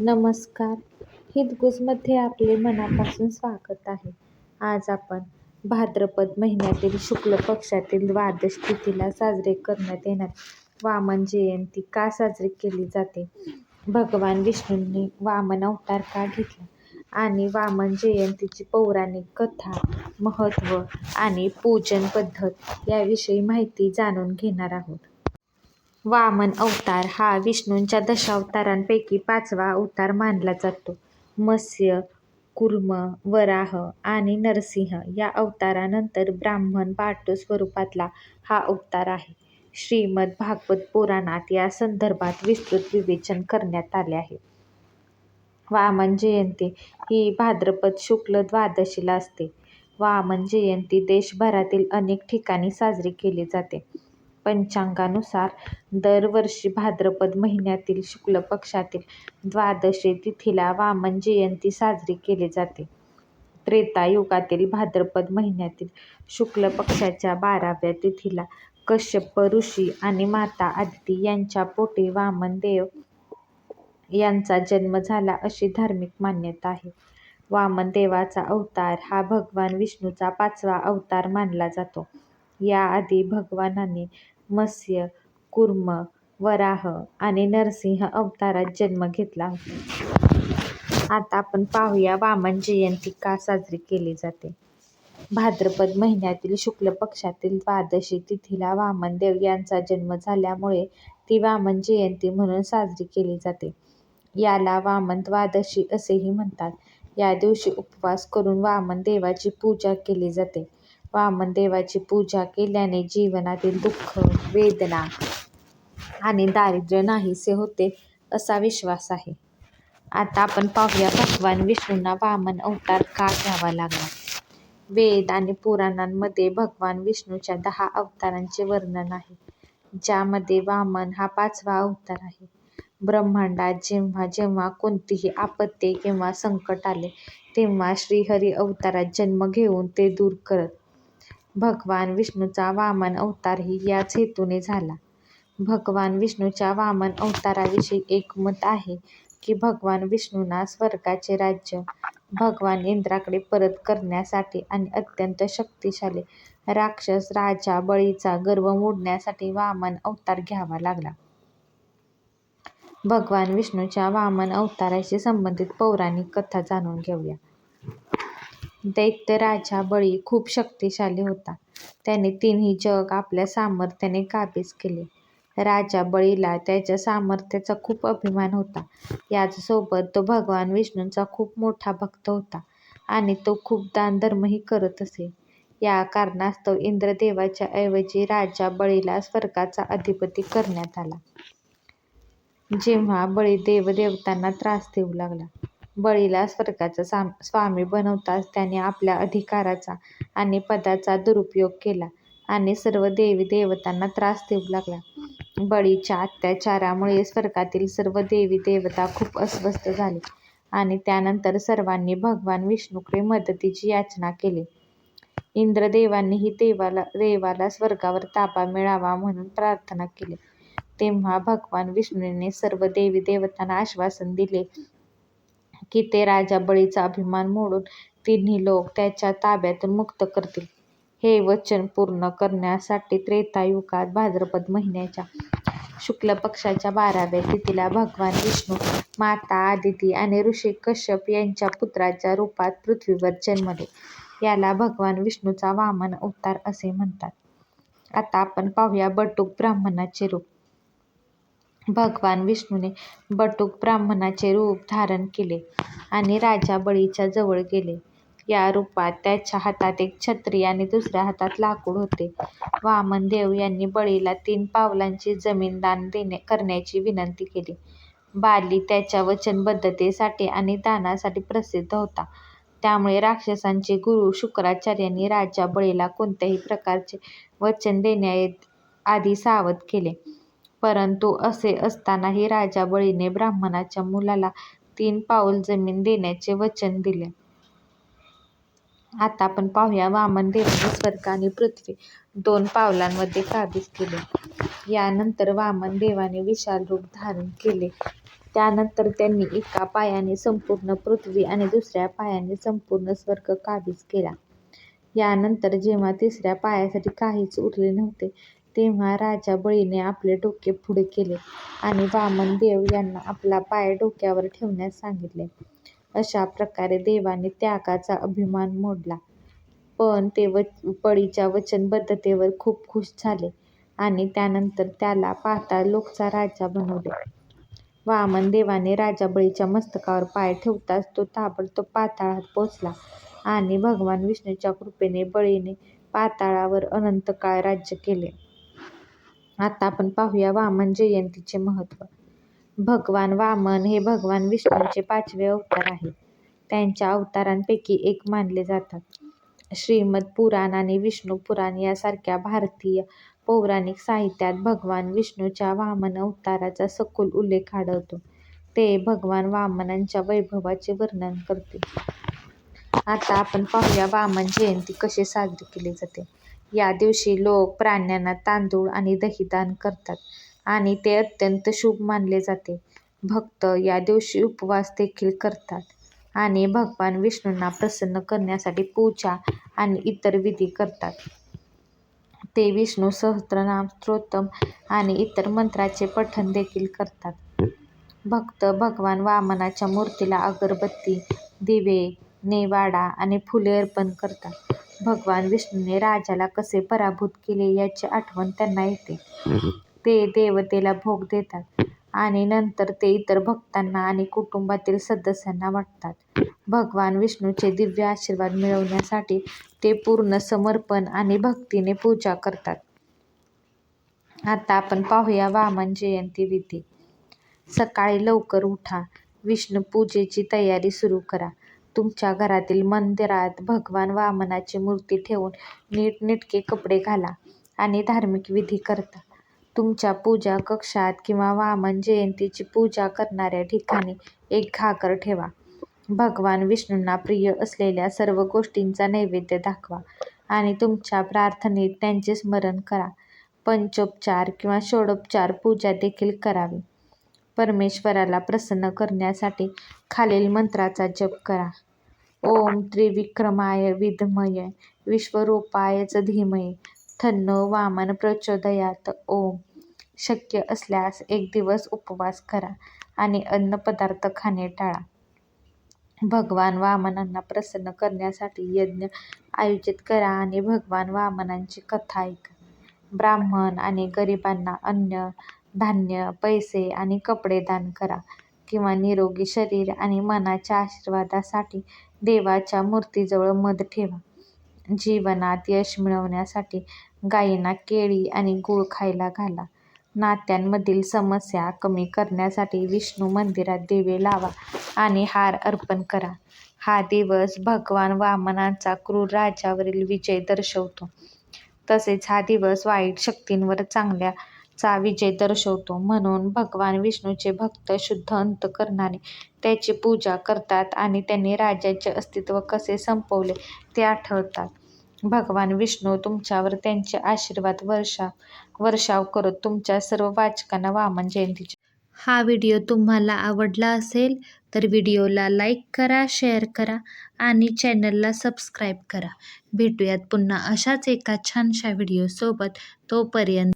नमस्कार. हितगुजमध्ये आपले मनापासून स्वागत आहे. आज आपण भाद्रपद महिन्यातील शुक्ल पक्षातील द्वादश तिथीला साजरे करण्यात येणार. वामन जयंती का साजरी केली जाते? भगवान विष्णूंनी वामन अवतार का घेतला? आणि वामन जयंतीची पौराणिक कथा महत्त्व आणि पूजन पद्धत याविषयी माहिती जाणून घेणार आहोत. वामन अवतार हा विष्णूंच्या दशावतारांपैकी पाचवा अवतार मानला जातो. मत्स्य कूर्म वराह आणि नरसिंह या अवतारानंतर ब्राह्मण पाटू स्वरूपातला हा अवतार आहे. श्रीमद भागवत पुराणात या संदर्भात विस्तृत विवेचन करण्यात आले आहे. वामन जयंती ही भाद्रपद शुक्ल द्वादशीला असते. वामन जयंती देशभरातील अनेक ठिकाणी साजरी केली जाते. पंचांगानुसार दरवर्षी भाद्रपद महिन्यातील शुक्ल पक्षातील द्वादशी तिथीला वामन जयंती साजरी केली जाते. त्रेतायुगातील भाद्रपद महिन्यातील शुक्ल पक्षाच्या बाराव्या तिथीला कश्यप ऋषी आणि माता आदिती यांच्या पोटी वामन देव यांचा जन्म झाला अशी धार्मिक मान्यता आहे. वामन देवाचा अवतार हा भगवान विष्णूचा पाचवा अवतार मानला जातो. याआधी भगवानाने मत्स्य कूर्म वराह आणि नरसिंह अवतारात जन्म घेतला होता. आता आपण पाहूया वामन जयंती का साजरी केली जाते. भाद्रपद महिन्यातील शुक्ल पक्षातील द्वादशी तिथीला वामनदेव यांचा जन्म झाल्यामुळे ती वामन जयंती म्हणून साजरी केली जाते. याला वामन द्वादशी असेही म्हणतात. या दिवशी उपवास करून वामन देवाची पूजा केली जाते. वामन देवाची पूजा केल्याने जीवनातील दुःख वेदना आणि दारिद्र्य नाहीसे होते असा विश्वास आहे. आता आपण पाहूया भगवान विष्णूंना वामन अवतार का घ्यावा लागला? वेद आणि पुराणांमध्ये भगवान विष्णूच्या दहा अवतारांचे वर्णन आहे ज्यामध्ये वामन हा पाचवा अवतार आहे. ब्रह्मांडात जेव्हा जेव्हा कोणतीही आपत्ती किंवा संकट आले तेव्हा श्रीहरी अवतारात जन्म घेऊन ते दूर करत भगवान विष्णूचा वामन अवतारही याच हेतूने झाला. भगवान विष्णूच्या वामन अवताराविषयी एक मत आहे की भगवान विष्णूंना स्वर्गाचे राज्य भगवान इंद्राकडे परत करण्यासाठी आणि अत्यंत शक्तिशाली राक्षस राजा बळीचा गर्व मोडण्यासाठी वामन अवतार घ्यावा लागला. भगवान विष्णूच्या वामन अवताराशी संबंधित पौराणिक कथा जाणून घेऊया. दैत्य राजा बळी खूप शक्तिशाली होता. त्याने तिन्ही जग आपल्या सामर्थ्याने काबीज केले. राजा बळीला त्याच्या सामर्थ्याचा खूप अभिमान होता. याचसोबत तो भगवान विष्णूंचा खूप मोठा भक्त होता आणि तो खूप दानधर्मही करत असे. या कारणास्तव इंद्रदेवाच्या ऐवजी राजा बळीला स्वर्गाचा अधिपती करण्यात आला. जेव्हा बळी देवदेवतांना त्रास देऊ लागला बळीला स्वर्गाचा स्वामी बनवताच त्याने आपल्या अधिकाराचा आणि पदाचा दुरुपयोग केला आणि सर्व देवी देवतांना त्रास देऊ लागला. बळीच्या अत्याचारामुळे स्वर्गातील सर्व देवी देवता खूप अस्वस्थ झाले आणि त्यानंतर सर्वांनी भगवान विष्णूकडे मदतीची याचना केली. इंद्रदेवांनीही देवाला देवाला स्वर्गावर ताबा मिळावा म्हणून प्रार्थना केली. तेव्हा भगवान विष्णूने सर्व देवी देवतांना आश्वासन दिले की ते राजा बळीचा अभिमान मोडून तिन्ही लोक त्याच्या ताब्यातून मुक्त करतील. हे वचन पूर्ण करण्यासाठी त्रेतायुगात भाद्रपद महिन्याच्या शुक्ल पक्षाच्या बाराव्या तिथीला भगवान विष्णू माता आदिती आणि ऋषी कश्यप यांच्या पुत्राच्या रूपात पृथ्वीवर जन्मले. याला भगवान विष्णूचा वामन अवतार असे म्हणतात. आता आपण पाहूया बटुक ब्राह्मणाचे रूप. भगवान विष्णूने बटुक ब्राह्मणाचे रूप धारण केले आणि राजा बळीच्या जवळ गेले. या रूपात त्याच्या हातात एक छत्री आणि दुसऱ्या हातात लाकूड होते. वामन देव यांनी बळीला तीन पावलांची जमीन दान देणे करण्याची विनंती केली. बाली त्याच्या वचनबद्धतेसाठी आणि दानासाठी प्रसिद्ध होता. त्यामुळे राक्षसांचे गुरु शुक्राचार्यांनी राजा बळीला कोणत्याही प्रकारचे वचन देण्याआधी सावध केले. परंतु असे असतानाही राजा बळीने ब्राह्मणाच्या मुलाला तीन पाऊल जमीन देण्याचे वचन दिले. आता आपण पाहूया वामन देवाने स्वर्ग आणि पृथ्वी दोन पावलांमध्ये काबीज केले. यानंतर वामन देवाने विशाल रूप धारण केले. त्यानंतर त्यांनी एका पायाने संपूर्ण पृथ्वी आणि दुसऱ्या पायाने संपूर्ण स्वर्ग काबीज केला. यानंतर जेव्हा तिसऱ्या पायासाठी काहीच उरले नव्हते तेव्हा राजा बळीने आपले डोके पुढे केले आणि वामन देव यांना आपला पाय डोक्यावर ठेवण्यास सांगितले. अशा प्रकारे देवाने त्यागाचा अभिमान मोडला. पण ते बळीच्या वचनबद्धतेवर खूप खुश झाले आणि त्यानंतर त्याला पाताळ लोकचा राजा बनवले. वामन देवाने राजा बळीच्या मस्तकावर पाय ठेवताच तो ताबडतोब पाताळात पोचला आणि भगवान विष्णूच्या कृपेने बळीने पाताळावर अनंत काळ राज्य केले. आता आपण पाहूया वामन जयंतीचे महत्त्व. भगवान वामन हे भगवान विष्णूंचे पाचवे अवतार आहेत. त्यांच्या अवतारांपैकी एक मानले जातात. श्रीमद पुराण आणि विष्णू पुराण यासारख्या भारतीय पौराणिक साहित्यात भगवान विष्णूच्या वामन अवताराचा सखोल उल्लेख आढळतो. ते भगवान वामनांच्या वैभवाचे वर्णन करते. आता आपण पाहूया वामन जयंती कशी साजरी केली जाते. या दिवशी लोक प्राण्यांना तांदूळ आणि दही दान करतात आणि ते अत्यंत शुभ मानले जाते. भक्त या दिवशी उपवास देखील करतात आणि भगवान विष्णूंना प्रसन्न करण्यासाठी पूजा आणि इतर विधी करतात. ते विष्णू सहस्त्रनाम स्तोत्र आणि इतर मंत्रांचे पठण देखील करतात. भक्त भगवान वामनाच्या मूर्तीला अगरबत्ती, दिवे, नेवाडा आणि फुले अर्पण करतात. भगवान विष्णूने राजाला कसे पराभूत केले याची आठवण त्यांना येते. ते देवतेला भोग देतात आणि नंतर ते इतर भक्तांना आणि कुटुंबातील सदस्यांना वाटतात. भगवान विष्णूंचे दिव्य आशीर्वाद मिळवण्यासाठी ते पूर्ण समर्पण आणि भक्तीने पूजा करतात. आता आपण पाहूया वामन जयंती विधी. सकाळी लवकर उठा. विष्णू पूजेची तयारी सुरू करा. तुमच्या घरातील मंदिरात भगवान वामनाची मूर्ती ठेवून नीटनेटके कपडे घाला आणि धार्मिक विधी करता तुमच्या पूजा कक्षात किंवा वामन जयंतीची पूजा करणाऱ्या ठिकाणी एक घागर ठेवा. भगवान विष्णूंना प्रिय असलेल्या सर्व गोष्टींचा नैवेद्य दाखवा आणि तुमच्या प्रार्थनेत त्यांचे स्मरण करा. पंचोपचार किंवा षोडोपचार पूजा देखील करावी. परमेश्वराला प्रसन्न करण्यासाठी खालील मंत्राचा जप करा. ओम त्रिविक्रमाय विद्मय विश्वरूपाय धीमय थन्नो वामन प्रचोदयात ओम शक्य असल्यास एक दिवस उपवास करा आणि अन्नपदार्थ खाणे टाळा. भगवान वामनांना प्रसन्न करण्यासाठी यज्ञ आयोजित करा आणि भगवान वामनांची कथा ऐका. ब्राह्मण आणि गरिबांना अन्न, धान्य, पैसे आणि कपडे दान करा किंवा निरोगी शरीर आणि मनाच्या आशीर्वादासाठी देवाच्या मूर्तीजवळ मध ठेवा. जीवनात यश मिळवण्यासाठी गायींना केळी आणि गूळ खायला घाला. नात्यांमधील समस्या कमी करण्यासाठी विष्णू मंदिरात दिवे लावा आणि हार अर्पण करा. हा दिवस भगवान वामनांचा क्रूर राजावरील विजय दर्शवतो. तसेच हा दिवस वाईट शक्तींवर चांगल्या चा विजय दर्शवतो. म्हणून भगवान विष्णूचे भक्त शुद्ध अंतःकरणाने त्याची पूजा करतात आणि त्यांनी राजाचे अस्तित्व कसे संपवले ते आठवतात. भगवान विष्णू तुमच्यावर त्यांचे आशीर्वाद वर्षाव करोत. तुमच्या सर्व वाचकांना वामन जयंतीच्या हा व्हिडिओ तुम्हाला आवडला असेल तर व्हिडिओला लाईक करा, शेअर करा आणि चॅनलला सबस्क्राईब करा. भेटूयात पुन्हा अशाच एका छानशा व्हिडिओसोबत. तोपर्यंत